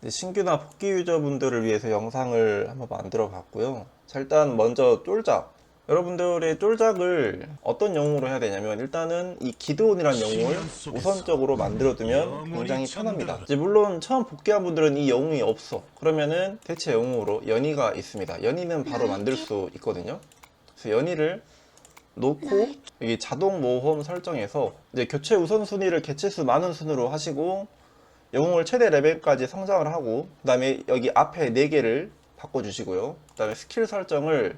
이제 신규나 복귀 유저분들을 위해서 영상을 한번 만들어 봤고요. 자, 일단 먼저 쫄작. 여러분들의 쫄작을 어떤 영웅으로 해야 되냐면 일단은 이 기드온이라는 영웅을 우선적으로 만들어두면 굉장히 편합니다. 이제 물론 처음 복귀한 분들은 이 영웅이 없어. 그러면은 대체 영웅으로 연희가 있습니다. 연희는 바로 만들 수 있거든요. 그래서 연희를 놓고 여기 자동 모험 설정에서 이제 교체 우선순위를 개체수 많은 순으로 하시고 영웅을 최대 레벨까지 성장을 하고 그 다음에 여기 앞에 4개를 바꿔주시고요 그 다음에 스킬 설정을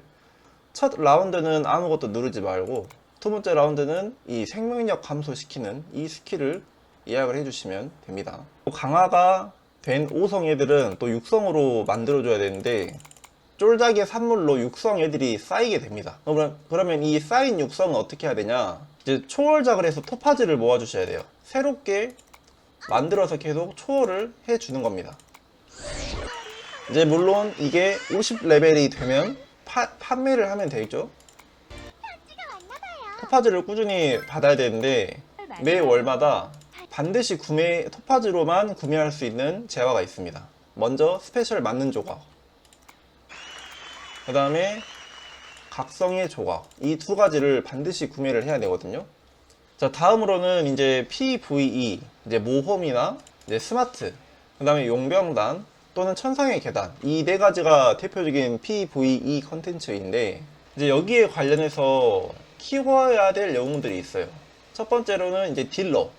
첫 라운드는 아무것도 누르지 말고 두 번째 라운드는 이 생명력 감소시키는 이 스킬을 예약을 해주시면 됩니다 강화가 된 5성 애들은 또 육성으로 만들어줘야 되는데 쫄작의 산물로 육성 애들이 쌓이게 됩니다. 그러면, 그러면 이 쌓인 육성은 어떻게 해야 되냐? 이제 초월작을 해서 토파즈를 모아주셔야 돼요. 새롭게 만들어서 계속 초월을 해주는 겁니다. 이제 물론 이게 50레벨이 되면 파- 판매를 하면 되겠죠? 토파즈를 꾸준히 받아야 되는데 매 월마다 반드시 구매 토파즈로만 구매할 수 있는 재화가 있습니다. 먼저 스페셜 맞는 조각, 그 다음에 각성의 조각 이 두 가지를 반드시 구매를 해야 되거든요. 자 다음으로는 이제 PVE 이제 모험이나 이제 스마트 그 다음에 용병단 또는 천상의 계단 이 네 가지가 대표적인 PVE 컨텐츠인데 이제 여기에 관련해서 키워야 될 영웅들이 있어요. 첫 번째로는 이제 딜러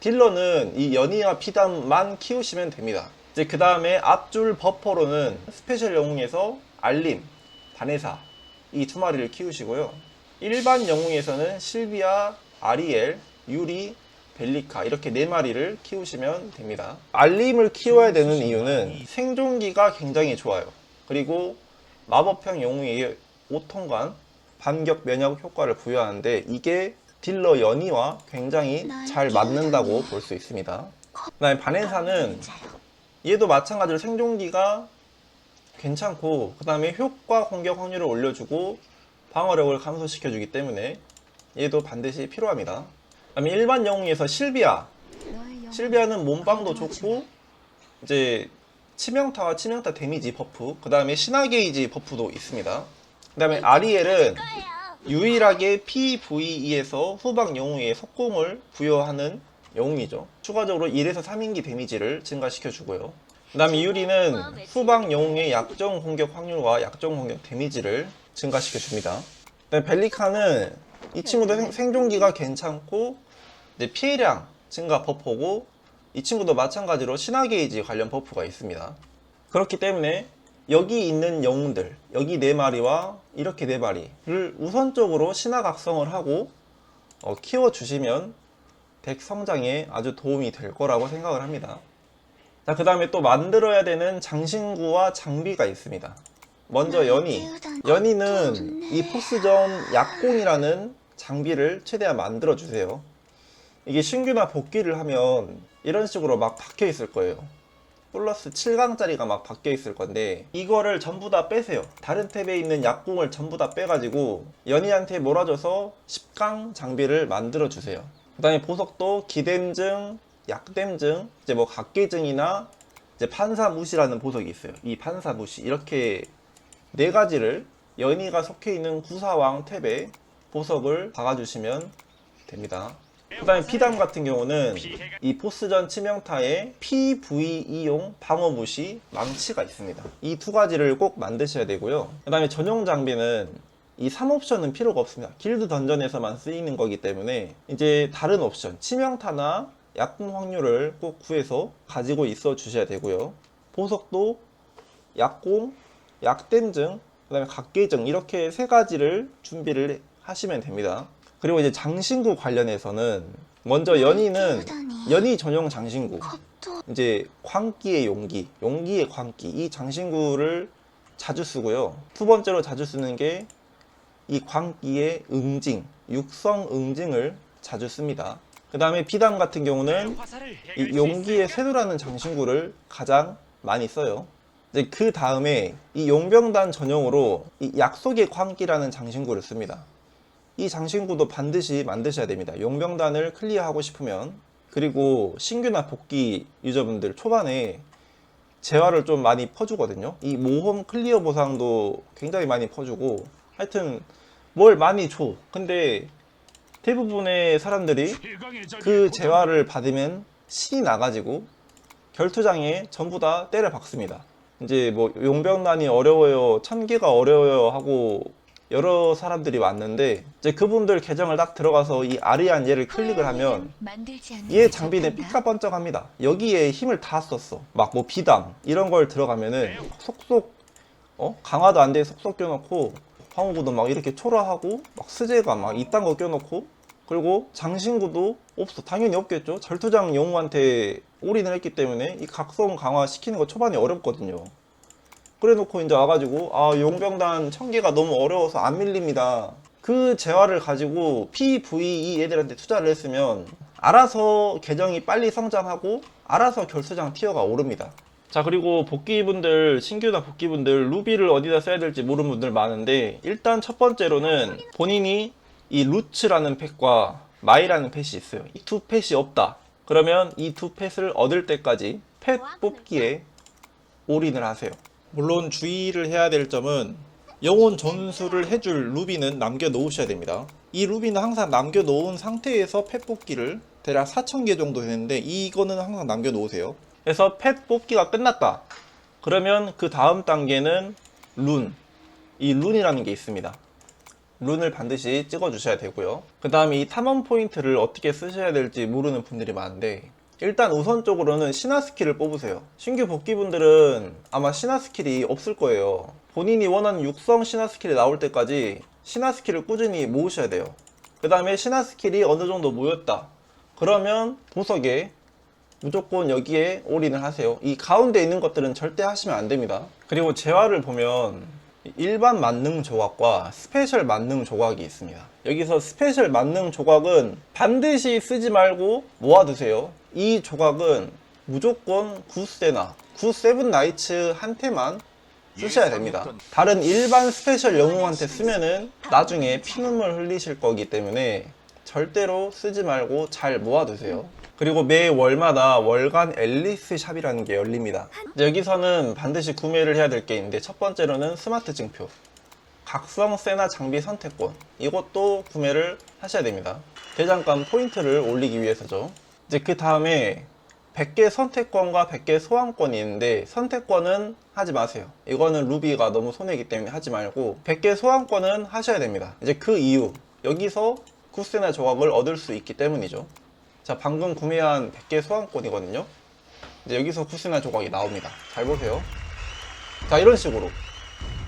딜러는 이 연이와 피담만 키우시면 됩니다. 이제 그 다음에 앞줄 버퍼로는 스페셜 영웅에서 알림, 바네사 이 두 마리를 키우시고요. 일반 영웅에서는 실비아, 아리엘, 유리, 벨리카 이렇게 네 마리를 키우시면 됩니다. 알림을 키워야 되는 이유는 생존기가 굉장히 좋아요. 그리고 마법형 영웅의 오통관, 반격 면역 효과를 부여하는데 이게 딜러 연이와 굉장히 잘 맞는다고 볼 수 있습니다. 그다음에 바네사는 얘도 마찬가지로 생존기가 괜찮고 그 다음에 효과 공격 확률을 올려주고 방어력을 감소시켜주기 때문에 얘도 반드시 필요합니다. 그 다음에 일반 영웅에서 실비아 실비아는 몸빵도 좋고 이제 치명타와 치명타 데미지 버프 그 다음에 신화 게이지 버프도 있습니다. 그 다음에 아리엘은 유일하게 PVE에서 후방 영웅에 속공을 부여하는 영웅이죠. 추가적으로 1에서 3인기 데미지를 증가시켜 주고요. 그 다음에 유리는 후방 영웅의 약정 공격 확률과 약정 공격 데미지를 증가시켜 줍니다. 그다음에 벨리카는 이 친구도 생- 생존기가 괜찮고 이제 피해량 증가 버프고 이 친구도 마찬가지로 신화 게이지 관련 버프가 있습니다. 그렇기 때문에 여기 있는 영웅들 여기 네 마리와 이렇게 네 마리를 우선적으로 신화 각성을 하고 어, 키워주시면 덱 성장에 아주 도움이 될 거라고 생각을 합니다. 자, 그 다음에 또 만들어야 되는 장신구와 장비가 있습니다. 먼저 연희. 연희는 이 포스전 약공이라는 장비를 최대한 만들어 주세요. 이게 신규나 복귀를 하면 이런 식으로 막 박혀 있을 거예요. 플러스 7강짜리가 막 박혀 있을 건데 이거를 전부 다 빼세요. 다른 탭에 있는 약공을 전부 다 빼가지고 연희한테 몰아줘서 10강 장비를 만들어 주세요. 그 다음에 보석도 기댐증, 약댐증, 이제 뭐 각계증이나 이제 판사무시라는 보석이 있어요. 이 판사무시 이렇게 네 가지를 연희가 속해 있는 구사왕 탭에 보석을 박아주시면 됩니다. 그 다음에 피담 같은 경우는 이 보스전 치명타에 PVE용 방어무시 망치가 있습니다. 이 두 가지를 꼭 만드셔야 되고요. 그 다음에 전용 장비는 이 3옵션은 필요가 없습니다. 길드 던전에서만 쓰이는 거기 때문에 이제 다른 옵션, 치명타나 약분 확률을 꼭 구해서 가지고 있어 주셔야 되고요. 보석도 약공, 약댐증, 그 다음에 각계증 이렇게 세 가지를 준비를 하시면 됩니다. 그리고 이제 장신구 관련해서는 먼저 연희는 연희 전용 장신구 이제 광기의 용기, 용기의 광기 이 장신구를 자주 쓰고요. 두 번째로 자주 쓰는 게 이 광기의 응징, 육성 응징을 자주 씁니다. 그 다음에 비담 같은 경우는 이 용기의 쇄도라는 장신구를 가장 많이 써요. 이제 그 다음에 이 용병단 전용으로 이 약속의 광기라는 장신구를 씁니다. 이 장신구도 반드시 만드셔야 됩니다. 용병단을 클리어하고 싶으면 그리고 신규나 복귀 유저분들 초반에 재화를 좀 많이 퍼주거든요. 이 모험 클리어 보상도 굉장히 많이 퍼주고 하여튼 뭘 많이 줘. 근데 대부분의 사람들이 그 재화를 받으면 신이 나가지고 결투장에 전부 다 때려 박습니다. 이제 뭐 용병단이 어려워요, 천개가 어려워요 하고 여러 사람들이 왔는데 이제 그분들 계정을 딱 들어가서 이 아리안 얘를 클릭을 하면 얘 장비는 삐까번쩍합니다. 여기에 힘을 다 썼어. 막 뭐 비담 이런 걸 들어가면은 속속 어 강화도 안 돼 속속 껴놓고 황후구도 막 이렇게 초라하고 막 스제가 막 이딴 거 껴놓고 그리고 장신구도 없어 당연히 없겠죠. 절투장 영웅한테 올인을 했기 때문에 이 각성 강화 시키는 거 초반에 어렵거든요. 그래놓고 이제 와가지고 아 용병단 천개가 너무 어려워서 안 밀립니다. 그 재화를 가지고 PVE 애들한테 투자를 했으면 알아서 계정이 빨리 성장하고 알아서 결투장 티어가 오릅니다. 자 그리고 복귀분들 신규나 복귀분들 루비를 어디다 써야 될지 모르는 분들 많은데 일단 첫 번째로는 본인이 이 루츠라는 팩과 마이라는 펫이 있어요. 이 두 펫이 없다. 그러면 이 두 펫을 얻을 때까지 펫 뽑기에 올인을 하세요. 물론 주의를 해야 될 점은 영혼 전수를 해줄 루비는 남겨 놓으셔야 됩니다. 이 루비는 항상 남겨 놓은 상태에서 펫 뽑기를 대략 4,000개 정도 되는데 이거는 항상 남겨 놓으세요. 그래서 펫 뽑기가 끝났다. 그러면 그 다음 단계는 룬. 이 룬이라는 게 있습니다. 룬을 반드시 찍어 주셔야 되고요. 그 다음에 이 탐험 포인트를 어떻게 쓰셔야 될지 모르는 분들이 많은데 일단 우선적으로는 신화 스킬을 뽑으세요. 신규 복귀분들은 아마 신화 스킬이 없을 거예요. 본인이 원하는 육성 신화 스킬이 나올 때까지 신화 스킬을 꾸준히 모으셔야 돼요. 그 다음에 신화 스킬이 어느 정도 모였다. 그러면 보석에 무조건 여기에 올인을 하세요. 이 가운데 있는 것들은 절대 하시면 안 됩니다. 그리고 재화를 보면 일반 만능 조각과 스페셜 만능 조각이 있습니다. 여기서 스페셜 만능 조각은 반드시 쓰지 말고 모아두세요. 이 조각은 무조건 구세나, 구세븐 나이츠 한테만 쓰셔야 됩니다. 다른 일반 스페셜 영웅한테 쓰면은 나중에 피눈물 흘리실 거기 때문에 절대로 쓰지 말고 잘 모아두세요. 그리고 매 월마다 월간 앨리스 샵이라는 게 열립니다. 여기서는 반드시 구매를 해야 될 게 있는데 첫 번째로는 스마트 증표. 각성 세나 장비 선택권. 이것도 구매를 하셔야 됩니다. 대장간 포인트를 올리기 위해서죠. 이제 그 다음에 100개 선택권과 100개 소환권이 있는데 선택권은 하지 마세요. 이거는 루비가 너무 손해이기 때문에 하지 말고 100개 소환권은 하셔야 됩니다. 이제 그 이유 여기서 구세나 조각을 얻을 수 있기 때문이죠. 자 방금 구매한 100개 소환권이거든요. 이제 여기서 구세나 조각이 나옵니다. 잘 보세요. 자 이런 식으로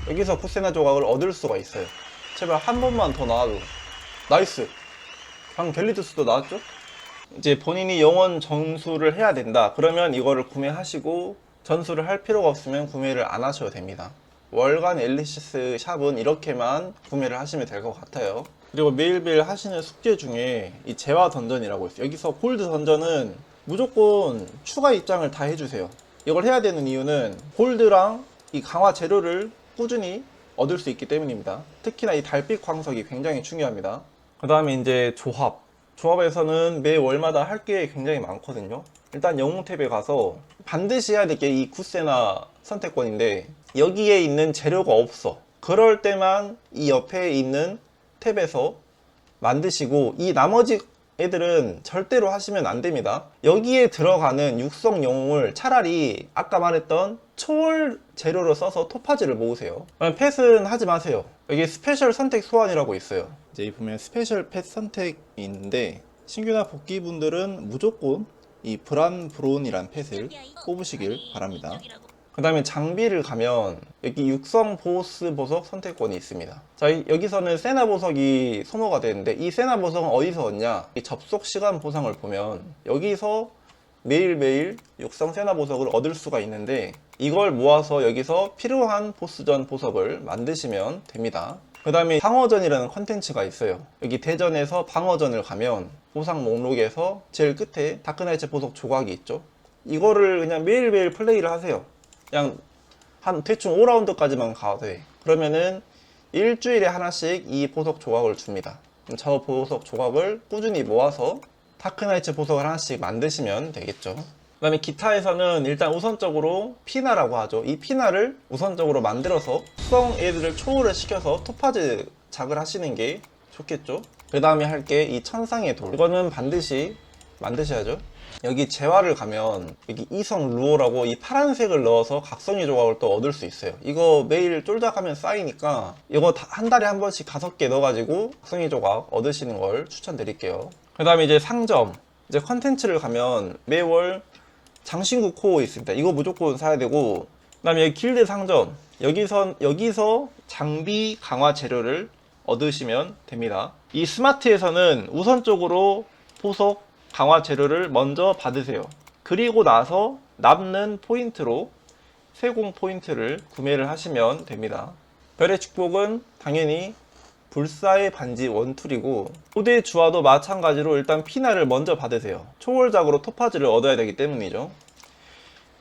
여기서 구세나 조각을 얻을 수가 있어요. 제발 한 번만 더 나와도 나이스. 방금 갤리두스도 나왔죠? 이제 본인이 영원 전수를 해야 된다. 그러면 이거를 구매하시고 전수를 할 필요가 없으면 구매를 안 하셔도 됩니다. 월간 앨리시스 샵은 이렇게만 구매를 하시면 될 것 같아요. 그리고 매일매일 하시는 숙제 중에 이 재화 던전이라고 있어요. 여기서 골드 던전은 무조건 추가 입장을 다 해주세요. 이걸 해야 되는 이유는 골드랑 이 강화 재료를 꾸준히 얻을 수 있기 때문입니다. 특히나 이 달빛 광석이 굉장히 중요합니다. 그 다음에 이제 조합. 조합에서는 매 월마다 할 게 굉장히 많거든요. 일단 영웅 탭에 가서 반드시 해야 될 게 이 구세나 선택권인데 여기에 있는 재료가 없어. 그럴 때만 이 옆에 있는 탭에서 만드시고 이 나머지 애들은 절대로 하시면 안 됩니다. 여기에 들어가는 육성 영웅을 차라리 아까 말했던 초월 재료로 써서 토파즈를 모으세요. 펫은 하지 마세요. 여기 스페셜 선택 소환이라고 있어요. 이제 보면 스페셜 펫 선택이 있는데 신규나 복귀 분들은 무조건 이 브란 브론이란 펫을 뽑으시길 바랍니다. 그 다음에 장비를 가면 여기 육성 보스 보석 선택권이 있습니다. 자 이- 여기서는 세나 보석이 소모가 되는데 이 세나 보석은 어디서 얻냐? 이 접속 시간 보상을 보면 여기서 매일매일 육성 세나 보석을 얻을 수가 있는데 이걸 모아서 여기서 필요한 보스전 보석을 만드시면 됩니다. 그 다음에 방어전이라는 컨텐츠가 있어요. 여기 대전에서 방어전을 가면 보상 목록에서 제일 끝에 다크나이츠 보석 조각이 있죠. 이거를 그냥 매일매일 플레이를 하세요. 그냥 한 대충 5라운드까지만 가도 돼. 그러면은 일주일에 하나씩 이 보석 조각을 줍니다. 저 보석 조각을 꾸준히 모아서 다크나이츠 보석을 하나씩 만드시면 되겠죠. 그 그다음에 기타에서는 일단 우선적으로 피나라고 하죠. 이 피나를 우선적으로 만들어서 수성 애들을 초월을 시켜서 토파즈 작을 하시는 게 좋겠죠. 그 다음에 할 게 이 천상의 돌. 이거는 반드시 만드셔야죠. 여기 재화를 가면 여기 이성 루어라고 이 파란색을 넣어서 각성의 조각을 또 얻을 수 있어요. 이거 매일 쫄작하면 쌓이니까 이거 다- 한 달에 한 번씩 다섯 개 넣어가지고 각성의 조각 얻으시는 걸 추천드릴게요. 그 다음에 이제 상점. 이제 컨텐츠를 가면 매월 장신구 코어 있습니다. 이거 무조건 사야 되고, 그 다음에 여기 길드 상점. 여기서, 여기서 장비 강화 재료를 얻으시면 됩니다. 이 스마트에서는 우선적으로 보석 강화 재료를 먼저 받으세요. 그리고 나서 남는 포인트로 세공 포인트를 구매를 하시면 됩니다. 별의 축복은 당연히 불사의 반지 원툴이고 고대 주화도 마찬가지로 일단 피나를 먼저 받으세요. 초월작으로 토파즈를 얻어야 되기 때문이죠.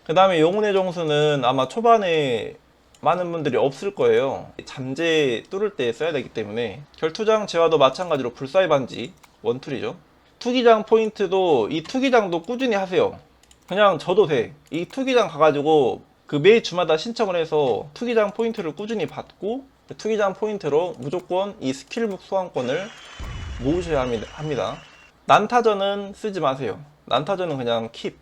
그 다음에 영혼의 정수는 아마 초반에 많은 분들이 없을 거예요. 잠재 뚫을 때 써야 되기 때문에 결투장 재화도 마찬가지로 불사의 반지 원툴이죠. 투기장 포인트도 이 투기장도 꾸준히 하세요. 그냥 저도 돼. 이 투기장 가가지고 그매 주마다 신청을 해서 투기장 포인트를 꾸준히 받고 그 투기장 포인트로 무조건 이 스킬북 소환권을 모으셔야. 합니다. 난타전은 쓰지 마세요. 난타전은 그냥 킵.